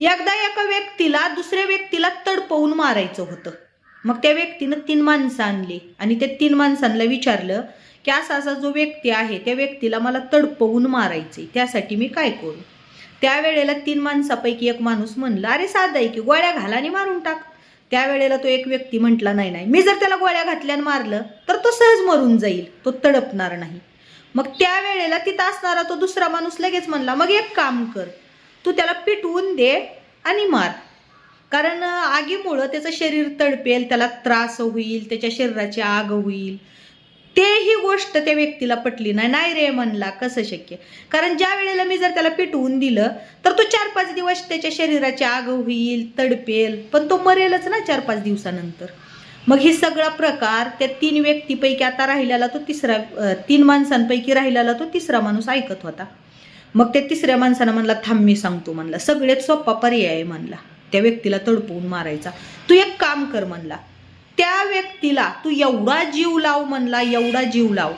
एकदा एका व्यक्तीला दुसऱ्या व्यक्तीला तडपवून मारायचं होतं. मग त्या व्यक्तीनं तीन माणसं आणली आणि त्या तीन माणसांना विचारलं की असा असा जो व्यक्ती आहे त्या व्यक्तीला मला तडपवून मारायचे त्यासाठी मी काय करू? त्यावेळेला तीन माणसापैकी एक माणूस म्हणला अरे साधा आहे की गोळ्या घाला आणि मारून टाक. त्यावेळेला तो एक व्यक्ती म्हटला नाही नाही मी जर त्याला गोळ्या घातल्या मारलं तर तो सहज मरून जाईल तो तडपणार नाही. मग त्यावेळेला तिथं असणारा तो दुसरा माणूस लगेच म्हणला मग एक काम कर तू त्याला पिटवून दे आणि मार. कारण आगीमुळं त्याचं शरीर तडपेल त्याला त्रास होईल त्याच्या शरीराची आग होईल. ते ही गोष्ट त्या व्यक्तीला पटली नाही. नाही रे म्हणला कसं शक्य? कारण ज्या वेळेला मी जर त्याला पिटवून दिलं तर तो चार पाच दिवस त्याच्या शरीराची आग होईल तडपेल पण तो मरेलच ना चार पाच दिवसानंतर. मग हे सगळा प्रकार त्या तीन व्यक्तीपैकी आता राहिलेला तो तिसरा तीन माणसांपैकी राहिलेला तो तिसरा माणूस ऐकत होता. मग ते तिसऱ्या माणसानं म्हणला थांब मी सांगतो म्हणला. सगळ्यात सोपा पर्याय आहे म्हणला त्या व्यक्तीला तडपवून मारायचा. तू एक काम कर म्हणला. त्या व्यक्तीला तू एवढा जीव लाव म्हणला एवढा जीव लाव.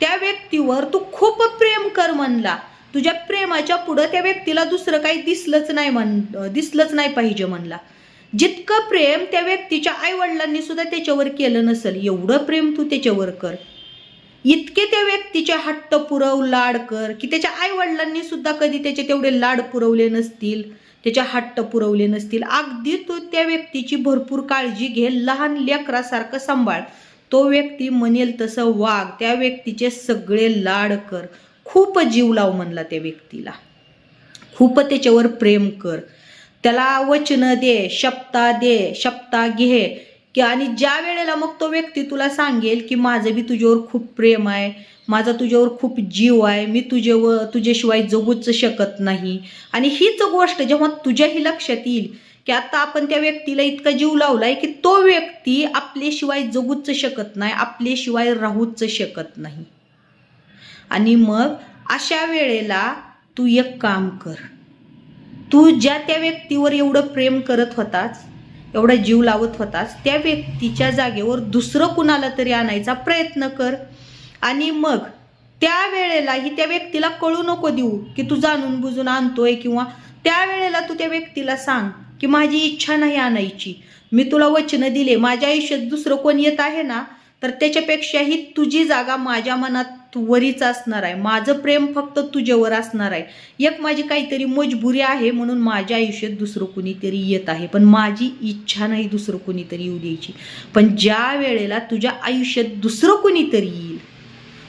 त्या व्यक्तीवर तू खूप प्रेम कर म्हणला. तुझ्या प्रेमाच्या पुढं त्या व्यक्तीला दुसरं काही दिसलंच नाही म्हण दिसलंच नाही पाहिजे म्हणला. जितकं प्रेम त्या व्यक्तीच्या आईवडिलांनी सुद्धा त्याच्यावर केलं नसेल एवढं प्रेम तू त्याच्यावर कर. इतके त्या व्यक्तीचे हट्ट पुरव लाड कर की त्याच्या आईवडिलांनी सुद्धा कधी त्याचे तेवढे लाड पुरवले नसतील त्याच्या हट्ट पुरवले नसतील. अगदी तू त्या व्यक्तीची भरपूर काळजी घे लहान लेकरासारखं सांभाळ. तो व्यक्ती म्हणेल तसं वाघ त्या व्यक्तीचे सगळे लाड कर. खूप जीव लाव म्हणला त्या व्यक्तीला. खूप त्याच्यावर प्रेम कर. त्याला वचनं दे शब्दा दे शब्दा घे. की आणि ज्या वेळेला मग तो व्यक्ती तुला सांगेल की माझं बी तुझ्यावर खूप प्रेम आहे माझा तुझ्यावर खूप जीव आहे मी तुझ्यावर तुझ्याशिवाय जगूच शकत नाही. आणि हीच गोष्ट जेव्हा तुझ्याही लक्षात येईल की आता आपण त्या व्यक्तीला इतका जीव लावलाय की तो व्यक्ती आपल्याशिवाय जगूच शकत नाही आपल्याशिवाय राहूच शकत नाही. आणि मग अशा वेळेला तू एक काम कर. तू ज्या त्या व्यक्तीवर एवढं प्रेम करत होतास एवढा जीव लावत होतास त्या व्यक्तीच्या जागेवर दुसरं कुणाला तरी आणायचा प्रयत्न कर. आणि मग त्या वेळेलाही त्या व्यक्तीला कळू नको देऊ की तू जाणून बुजून आणतोय किंवा त्या वेळेला तू त्या व्यक्तीला सांग की माझी इच्छा नाही आणायची. मी तुला वचनं दिले माझ्या आयुष्यात दुसरं कोण येत आहे ना? तर त्याच्यापेक्षाही तुझी जागा माझ्या मनात वरीच असणार आहे. माझं प्रेम फक्त तुझ्यावर असणार आहे. एक माझी काहीतरी मजबुरी आहे म्हणून माझ्या आयुष्यात दुसरं कुणीतरी येत आहे. पण माझी इच्छा नाही दुसरं कुणीतरी येऊ द्यायची. पण ज्या वेळेला तुझ्या आयुष्यात दुसरं कुणीतरी येईल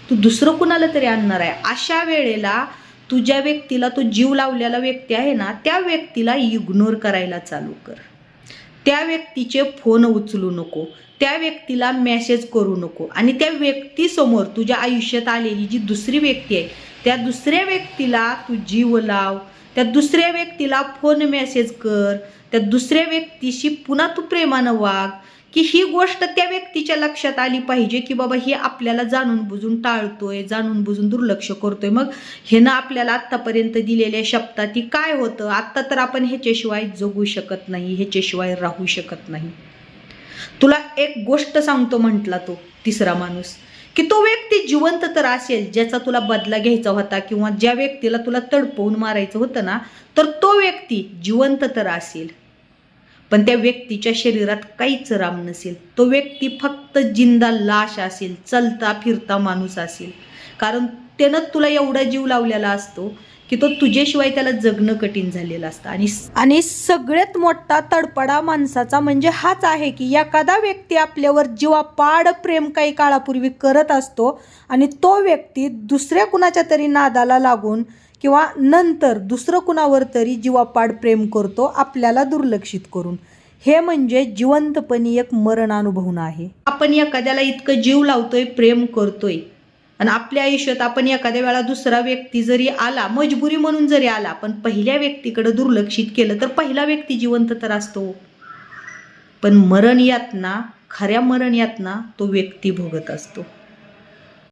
तू दुसरं कुणाला तरी आणणार आहे. अशा वेळेला तुझ्या व्यक्तीला तो जीव लावलेला व्यक्ती आहे ना त्या व्यक्तीला इग्नोर करायला चालू कर. त्या व्यक्तीचे फोन उचलू नको त्या व्यक्तीला मेसेज करू नको आणि त्या व्यक्तीसमोर तुझ्या आयुष्यात आलेली जी दुसरी व्यक्ती आहे त्या दुसऱ्या व्यक्तीला तू जीव लाव त्या दुसऱ्या व्यक्तीला फोन मेसेज कर त्या दुसऱ्या व्यक्तीशी पुन्हा तू प्रेमानं वाग की ही गोष्ट त्या व्यक्तीच्या लक्षात आली पाहिजे की बाबा ही आपल्याला जाणून बुजून टाळतोय जाणून बुजून दुर्लक्ष करतोय. मग हे ना आपल्याला आत्तापर्यंत दिलेल्या शब्दात ती काय होतं? आत्ता तर आपण ह्याच्याशिवाय जगू शकत नाही ह्याच्याशिवाय राहू शकत नाही. तुला एक गोष्ट सांगतो म्हटला तो तिसरा माणूस की तो व्यक्ती जिवंत तर असेल ज्याचा तुला बदला घ्यायचा होता किंवा ज्या व्यक्तीला तुला तडपवून मारायचं होतं ना तर तो व्यक्ती जिवंत तर असेल. पण त्या व्यक्तीच्या शरीरात काहीच राम नसेल. तो व्यक्ती फक्त जिंदा लाश असेल चलता फिरता माणूस असेल. कारण त्यानं तुला एवढा जीव लावलेला असतो की तो तुझ्याशिवाय त्याला जगणं कठीण झालेलं असतं. आणि आणि सगळ्यात मोठा तडपडा माणसाचा म्हणजे हाच आहे की एखादा व्यक्ती आपल्यावर जीवापाड प्रेम काही काळापूर्वी करत असतो आणि तो व्यक्ती दुसऱ्या कुणाच्या तरी नादाला लागून किंवा नंतर दुसरं कुणावर तरी जीवापाड प्रेम करतो आपल्याला दुर्लक्षित करून. हे म्हणजे जिवंतपणी एक मरण अनुभवणं आहे आपण एखाद्याला इतकं जीव लावतोय प्रेम करतोय आणि आपल्या आयुष्यात आपण एखाद्या वेळा दुसरा व्यक्ती जरी आला मजबुरी म्हणून जरी आला पण पहिल्या व्यक्तीकडे दुर्लक्षित केलं तर पहिला व्यक्ती जिवंत तर असतो. पण मरण यातना खऱ्या मरण यातना तो व्यक्ती भोगत असतो.